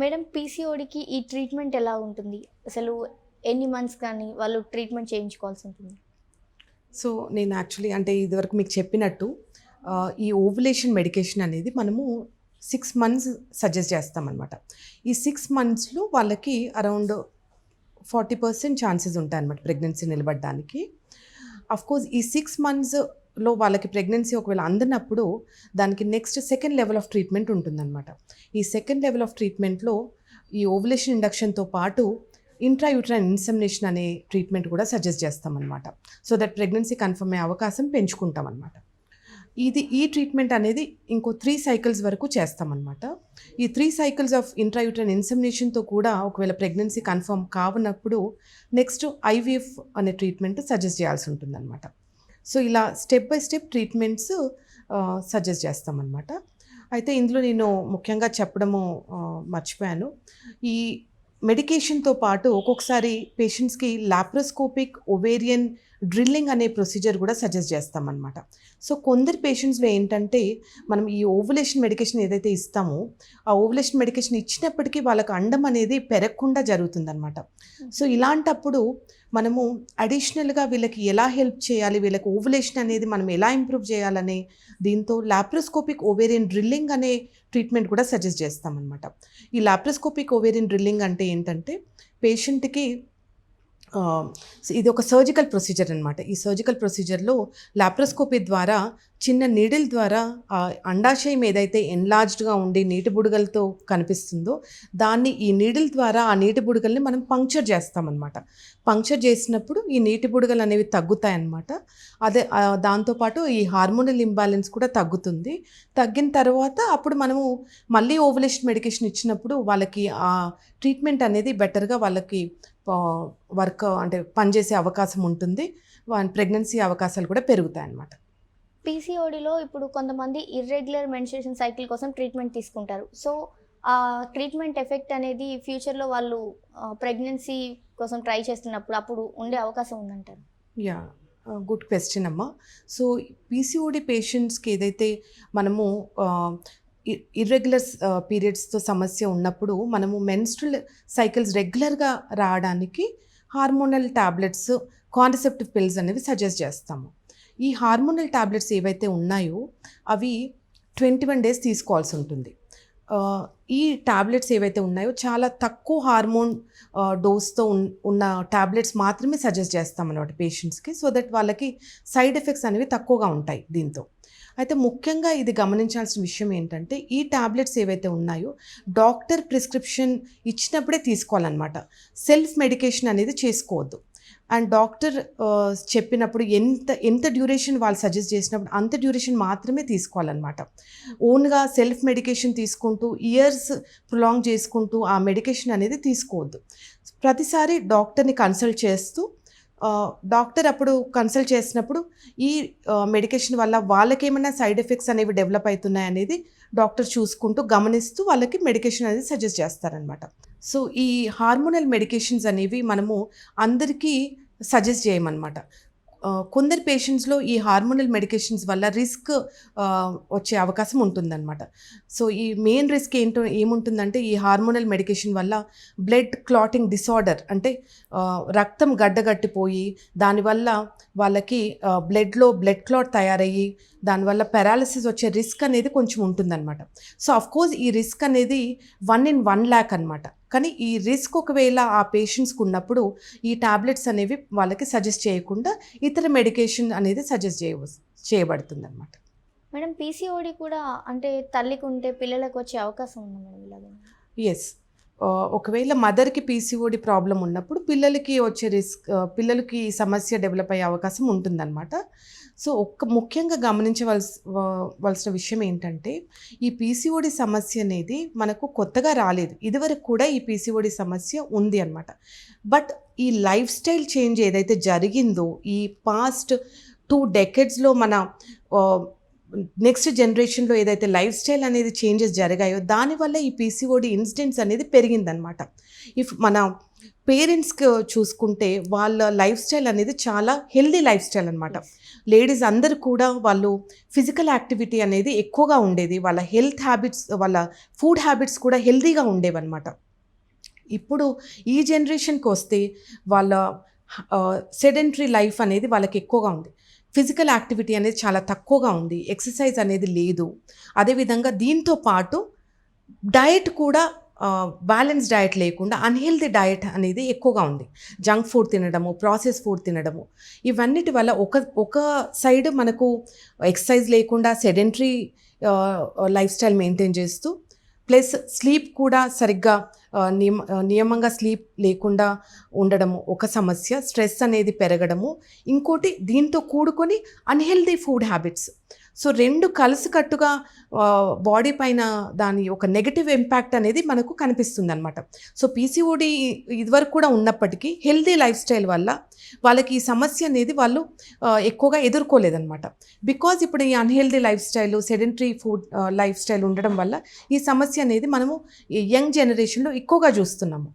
Madam పీసీఓడికి ఈ treatment ఎలా ఉంటుంది? అసలు ఎన్ని మంత్స్ కానీ వాళ్ళు ట్రీట్మెంట్ చేయించుకోవాల్సి ఉంటుంది? సో నేను యాక్చువల్లీ అంటే ఇదివరకు మీకు చెప్పినట్టు ఈ ఓవులేషన్ మెడికేషన్ అనేది మనము సిక్స్ మంత్స్ సజెస్ట్ చేస్తామన్నమాట. ఈ సిక్స్ మంత్స్లో వాళ్ళకి అరౌండ్ ఫార్టీ పర్సెంట్ ఛాన్సెస్ ఉంటాయి అన్నమాట ప్రెగ్నెన్సీ నిలబడడానికి. కోర్స్ ఈ సిక్స్ మంత్స్ లో వాళ్ళకి ప్రెగ్నెన్సీ ఒకవేళ అందనప్పుడు దానికి next second level of treatment ఉంటుందన్నమాట. ఈ సెకండ్ లెవెల్ ఆఫ్ ట్రీట్మెంట్లో ఈ ఓవులేషన్ ఇండక్షన్తో పాటు ఇంట్రాయూట్రైన్ ఇన్సెమినేషన్ అనే ట్రీట్మెంట్ కూడా సజెస్ట్ చేస్తామన్నమాట. సో దట్ ప్రెగ్నెన్సీ కన్ఫర్మ్ అయ్యే అవకాశం పెంచుకుంటాం అనమాట ఇది ఈ ట్రీట్మెంట్ అనేది ఇంకో త్రీ సైకిల్స్ వరకు చేస్తామన్నమాట. ఈ త్రీ సైకిల్స్ ఆఫ్ ఇంట్రాయూట్రైన్ ఇన్సెమినేషన్తో కూడా ఒకవేళ ప్రెగ్నెన్సీ కన్ఫర్మ్ కావనప్పుడు నెక్స్ట్ ఐవీఎఫ్ అనే ట్రీట్మెంట్ సజెస్ట్ చేయాల్సి ఉంటుందన్నమాట. సో ఇలా step by step treatments suggest చేస్తామన్నమాట. అయితే ఇందులో నేను ముఖ్యంగా చెప్పడము మర్చిపోయాను. ఈ మెడికేషన్తో పాటు ఒక్కొక్కసారి పేషెంట్స్కి లాప్రోస్కోపిక్ ఒవేరియన్ డ్రిల్లింగ్ అనే ప్రొసీజర్ కూడా సజెస్ట్ చేస్తామన్నమాట. సో కొందరు పేషెంట్స్లో ఏంటంటే మనం ఈ ఓవులేషన్ మెడికేషన్ ఏదైతే ఇస్తామో ఆ ఓవులేషన్ మెడికేషన్ ఇచ్చినప్పటికీ వాళ్ళకి అండం అనేది పెరగకుండా జరుగుతుందన్నమాట. సో ఇలాంటప్పుడు మనము అడిషనల్గా వీళ్ళకి ఎలా హెల్ప్ చేయాలి? వీళ్ళకి ఓవులేషన్ అనేది మనం ఎలా ఇంప్రూవ్ చేయాలనే దీంతో లాప్రోస్కోపిక్ ఓవేరియన్ డ్రిల్లింగ్ అనే ట్రీట్మెంట్ కూడా సజెస్ట్ చేస్తామన్నమాట. ఈ లాప్రోస్కోపిక్ ఓవేరియన్ డ్రిల్లింగ్ అంటే ఏంటంటే పేషెంట్కి ఇది ఒక సర్జికల్ ప్రొసీజర్ అనమాట ఈ సర్జికల్ ప్రొసీజర్లో లాప్రోస్కోపీ ద్వారా చిన్న నీడిల్ ద్వారా ఆ అండాశయం ఏదైతే ఎన్లార్జ్డ్గా ఉండి నీటి బుడగలతో కనిపిస్తుందో దాన్ని ఈ నీడిల్ ద్వారా ఆ నీటి బుడగల్ని మనం పంక్చర్ చేస్తామన్నమాట. పంక్చర్ చేసినప్పుడు ఈ నీటి బుడగలు అనేవి తగ్గుతాయి అన్నమాట అదే దాంతోపాటు ఈ హార్మోనల్ ఇంబ్యాలెన్స్ కూడా తగ్గుతుంది. తగ్గిన తర్వాత అప్పుడు మనము మళ్ళీ ఓవలేషన్ మెడికేషన్ ఇచ్చినప్పుడు వాళ్ళకి ఆ ట్రీట్మెంట్ అనేది బెటర్గా వాళ్ళకి వర్క్ అంటే పనిచేసే అవకాశం ఉంటుంది. ప్రెగ్నెన్సీ అవకాశాలు కూడా పెరుగుతాయి అన్నమాట పీసీఓడిలో ఇప్పుడు కొంతమంది ఇర్రెగ్యులర్ మెన్స్ట్రేషన్ సైకిల్ కోసం ట్రీట్మెంట్ తీసుకుంటారు. సో ఆ ట్రీట్మెంట్ ఎఫెక్ట్ అనేది ఫ్యూచర్లో వాళ్ళు ప్రెగ్నెన్సీ కోసం ట్రై చేస్తున్నప్పుడు అప్పుడు ఉండే అవకాశం ఉందంటారు? యా గుడ్ క్వశ్చన్ అమ్మా. సో పీసీఓడి పేషెంట్స్కి ఏదైతే మనము ఇర్రెగ్యులర్ పీరియడ్స్తో సమస్య ఉన్నప్పుడు మనము మెన్స్ట్రల్ సైకిల్స్ రెగ్యులర్గా రావడానికి హార్మోనల్ ట్యాబ్లెట్స్ కాన్సెప్టివ్ పిల్స్ అనేవి సజెస్ట్ చేస్తాము. ఈ హార్మోనల్ ట్యాబ్లెట్స్ ఏవైతే ఉన్నాయో అవి ట్వంటీ వన్ డేస్ తీసుకోవాల్సి ఉంటుంది. ఈ ట్యాబ్లెట్స్ ఏవైతే ఉన్నాయో చాలా తక్కువ హార్మోన్ డోస్తో ఉన్న ట్యాబ్లెట్స్ మాత్రమే సజెస్ట్ చేస్తాం అన్నమాట పేషెంట్స్కి సో దట్ వాళ్ళకి సైడ్ ఎఫెక్ట్స్ అనేవి తక్కువగా ఉంటాయి దీంతో. అయితే ముఖ్యంగా ఇది గమనించాల్సిన విషయం ఏంటంటే ఈ ట్యాబ్లెట్స్ ఏవైతే ఉన్నాయో డాక్టర్ ప్రిస్క్రిప్షన్ ఇచ్చినప్పుడే తీసుకోవాలన్నమాట. సెల్ఫ్ మెడికేషన్ అనేది చేసుకోవద్దు. అండ్ డాక్టర్ చెప్పినప్పుడు ఎంత ఎంత డ్యూరేషన్ వాళ్ళు సజెస్ట్ చేసినప్పుడు అంత డ్యూరేషన్ మాత్రమే తీసుకోవాలన్నమాట. ఓన్గా సెల్ఫ్ మెడికేషన్ తీసుకుంటూ ఇయర్స్ ప్రొలాంగ్ చేసుకుంటూ ఆ మెడికేషన్ అనేది తీసుకోవద్దు. ప్రతిసారి డాక్టర్ని కన్సల్ట్ చేస్తూ డాక్టర్ అప్పుడు కన్సల్ట్ చేసినప్పుడు ఈ మెడికేషన్ వల్ల వాళ్ళకేమైనా సైడ్ ఎఫెక్ట్స్ అనేవి డెవలప్ అవుతున్నాయి అనేది డాక్టర్ చూసుకుంటూ గమనిస్తూ వాళ్ళకి మెడికేషన్ అనేది సజెస్ట్ చేస్తారనమాట సో ఈ హార్మోనల్ మెడికేషన్స్ అనేవి మనము అందరికీ సజెస్ట్ చేయమన్నమాట. కొందరు పేషెంట్స్లో ఈ హార్మోనల్ మెడికేషన్స్ వల్ల రిస్క్ వచ్చే అవకాశం ఉంటుందన్నమాట. సో ఈ మెయిన్ రిస్క్ ఏంటో ఏముంటుందంటే ఈ హార్మోనల్ మెడికేషన్ వల్ల బ్లడ్ క్లాటింగ్ డిసార్డర్ అంటే రక్తం గడ్డగట్టిపోయి దానివల్ల వాళ్ళకి బ్లడ్లో బ్లడ్ క్లాట్ తయారయ్యి దానివల్ల పెరాలసిస్ వచ్చే రిస్క్ అనేది కొంచెం ఉంటుందన్నమాట. సో అఫ్ కోర్స్ ఈ రిస్క్ అనేది వన్ ఇన్ వన్ ల్యాక్ అనమాట కానీ ఈ రిస్క్ ఒకవేళ ఆ పేషెంట్స్కి ఉన్నప్పుడు ఈ టాబ్లెట్స్ అనేవి వాళ్ళకి సజెస్ట్ చేయకుండా ఇతర మెడికేషన్ అనేది సజెస్ట్ చేయ చేయబడుతుంది అనమాట మేడం పీసీఓడి కూడా అంటే తల్లికి ఉంటే పిల్లలకు వచ్చే అవకాశం ఉంది మేడం ఇలాగ? ఎస్ ఒకవేళ మదర్కి పీసీఓడి ప్రాబ్లం ఉన్నప్పుడు పిల్లలకి వచ్చే రిస్క్ పిల్లలకి ఈ సమస్య డెవలప్ అయ్యే అవకాశం ఉంటుందన్నమాట. సో ఒక్క ముఖ్యంగా గమనించవలసి వలసిన విషయం ఏంటంటే ఈ పీసీఓడి సమస్య అనేది మనకు కొత్తగా రాలేదు. ఇదివరకు కూడా ఈ పీసీఓడి సమస్య ఉంది అనమాట బట్ ఈ లైఫ్ స్టైల్ చేంజ్ ఏదైతే జరిగిందో ఈ పాస్ట్ టూ డెకెడ్స్లో మన నెక్స్ట్ జనరేషన్లో ఏదైతే లైఫ్ స్టైల్ అనేది చేంజెస్ జరిగాయో దానివల్ల ఈ పీసీఓడి ఇన్సిడెంట్స్ అనేది పెరిగిందనమాట ఇఫ్ మన పేరెంట్స్కి చూసుకుంటే వాళ్ళ లైఫ్ స్టైల్ అనేది చాలా హెల్దీ లైఫ్ స్టైల్ అనమాట లేడీస్ అందరు కూడా వాళ్ళు ఫిజికల్ యాక్టివిటీ అనేది ఎక్కువగా ఉండేది. వాళ్ళ హెల్త్ హ్యాబిట్స్ వాళ్ళ ఫుడ్ హ్యాబిట్స్ కూడా హెల్దీగా ఉండేవన్నమాట. ఇప్పుడు ఈ జనరేషన్కి వస్తే వాళ్ళ సెడెంటరీ లైఫ్ అనేది వాళ్ళకి ఎక్కువగా ఉంది. ఫిజికల్ యాక్టివిటీ అనేది చాలా తక్కువగా ఉంది. ఎక్సర్సైజ్ అనేది లేదు. అదేవిధంగా దీంతో పాటు డయట్ కూడా బ్యాలెన్స్ డయట్ లేకుండా అన్హెల్దీ డయట్ అనేది ఎక్కువగా ఉంది. జంక్ ఫుడ్ తినడము ప్రాసెస్ ఫుడ్ తినడము ఇవన్నిటి వల్ల ఒక ఒక సైడ్ మనకు ఎక్సర్సైజ్ లేకుండా సెడెంటరీ లైఫ్ స్టైల్ మెయింటైన్ చేస్తూ ప్లస్ స్లీప్ కూడా సరిగ్గా నియమ నియమంగా స్లీప్ లేకుండా ఉండడము ఒక సమస్య. స్ట్రెస్ అనేది పెరగడము. ఇంకోటి దీంతో కూడుకొని అన్హెల్దీ ఫుడ్ హ్యాబిట్స్ సో రెండు కలిసికట్టుగా బాడీ పైన దాని ఒక నెగటివ్ ఇంపాక్ట్ అనేది మనకు కనిపిస్తుంది అనమాట సో పీసీఓడి ఇదివరకు కూడా ఉన్నప్పటికీ హెల్దీ లైఫ్ స్టైల్ వల్ల వాళ్ళకి ఈ సమస్య అనేది వాళ్ళు ఎక్కువగా ఎదుర్కోలేదన్నమాట. బికాజ్ ఇప్పుడు ఈ unhealthy life style sedentary food life style ఉండడం వల్ల ఈ సమస్య అనేది మనము ఈ యంగ్ జనరేషన్లో ఎక్కువగా చూస్తున్నాము.